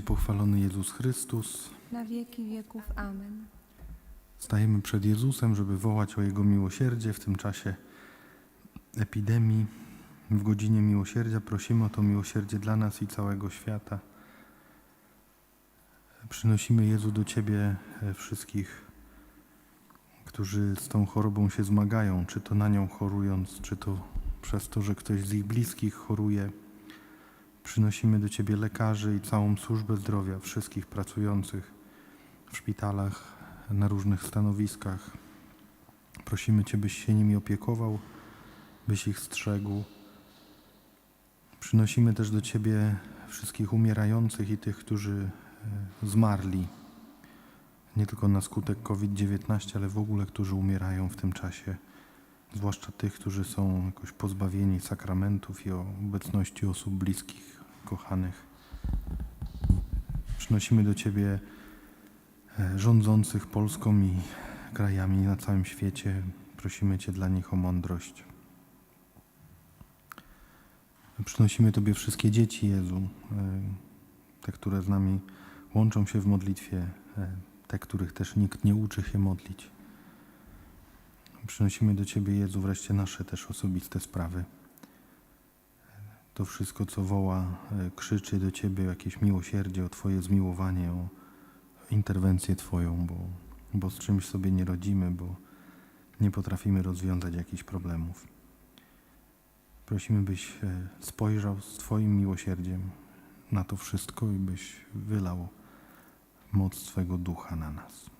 Będzie pochwalony Jezus Chrystus. na wieki wieków. Amen. Stajemy przed Jezusem, żeby wołać o Jego miłosierdzie w tym czasie epidemii. W godzinie miłosierdzia prosimy o to miłosierdzie dla nas i całego świata. Przynosimy Jezu do Ciebie e, wszystkich, którzy z tą chorobą się zmagają, czy to na nią chorując, czy to przez to, że ktoś z ich bliskich choruje. Przynosimy do Ciebie lekarzy i całą służbę zdrowia, wszystkich pracujących w szpitalach, na różnych stanowiskach. Prosimy Cię, byś się nimi opiekował, byś ich strzegł. Przynosimy też do Ciebie wszystkich umierających i tych, którzy e, zmarli. Nie tylko na skutek COVID-19, ale w ogóle, którzy umierają w tym czasie. Zwłaszcza tych, którzy są jakoś pozbawieni sakramentów i obecności osób bliskich, kochanych. Przynosimy do Ciebie e, rządzących Polską i krajami na całym świecie. Prosimy Cię dla nich o mądrość. Przynosimy Tobie wszystkie dzieci, Jezu, e, te, które z nami łączą się w modlitwie, e, te, których też nikt nie uczy się modlić. Przynosimy do Ciebie, Jezu, wreszcie nasze też osobiste sprawy. To wszystko, co woła, e, krzyczy do Ciebie jakieś miłosierdzie, o Twoje zmiłowanie, o interwencję Twoją, bo, bo z czymś sobie nie rodzimy, bo nie potrafimy rozwiązać jakichś problemów. Prosimy, byś e, spojrzał z Twoim miłosierdziem na to wszystko i byś wylał moc swego ducha na nas.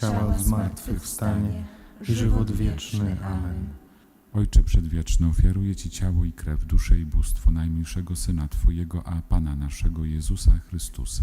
ciała zmartwychwstanie i żywot wieczny. Amen. Ojcze Przedwieczny, ofiaruję Ci ciało i krew, duszę i bóstwo najmilszego Syna Twojego, a Pana naszego Jezusa Chrystusa,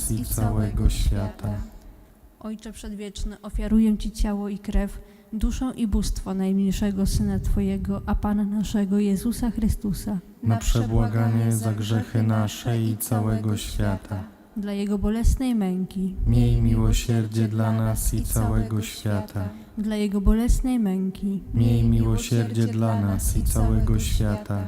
i całego świata. Ojcze Przedwieczny, ofiaruję Ci ciało i krew, duszę i bóstwo najmilszego Syna Twojego, a Pana naszego Jezusa Chrystusa, Na przebłaganie za grzechy nasze i całego świata. dla Jego bolesnej męki, Miej miłosierdzie dla nas i całego świata. dla Jego bolesnej męki, Miej miłosierdzie dla nas i całego świata.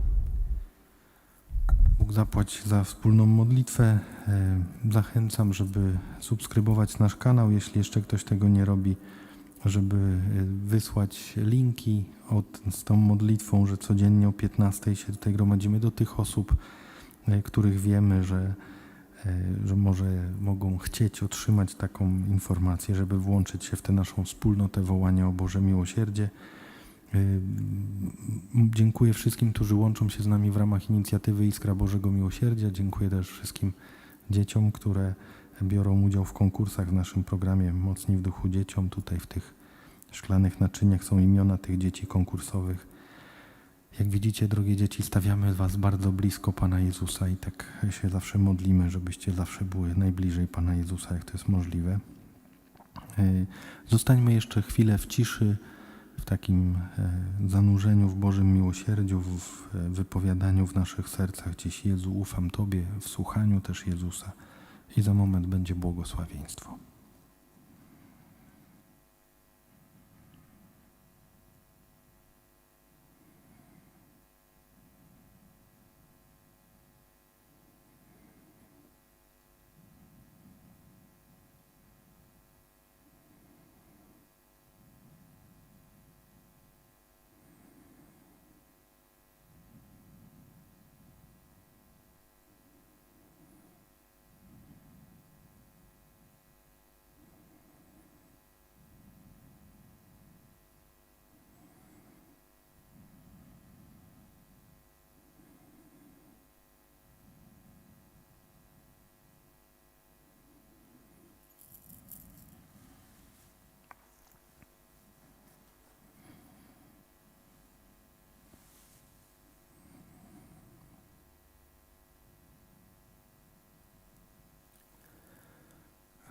Bóg zapłać za wspólną modlitwę. E, Zachęcam, żeby subskrybować nasz kanał, jeśli jeszcze ktoś tego nie robi, żeby y, wysłać linki od, z tą modlitwą, że codziennie o 15 się tutaj gromadzimy do tych osób, y, których wiemy, że, że może mogą chcieć otrzymać taką informację, żeby włączyć się w tę naszą wspólnotę wołania o Boże miłosierdzie. Dziękuję wszystkim, którzy łączą się z nami w ramach inicjatywy Iskra Bożego Miłosierdzia. Dziękuję też wszystkim dzieciom, które biorą udział w konkursach w naszym programie Mocni w Duchu Dzieciom. Tutaj w tych szklanych naczyniach są imiona tych dzieci konkursowych. Jak widzicie, drogie dzieci, stawiamy Was bardzo blisko Pana Jezusa i tak się zawsze modlimy, żebyście zawsze były najbliżej Pana Jezusa, jak to jest możliwe. Zostańmy jeszcze chwilę w ciszy, w takim e, zanurzeniu w Bożym miłosierdziu, w wypowiadaniu w naszych sercach dziś Jezu, ufam Tobie, w słuchaniu też Jezusa. I za moment będzie błogosławieństwo.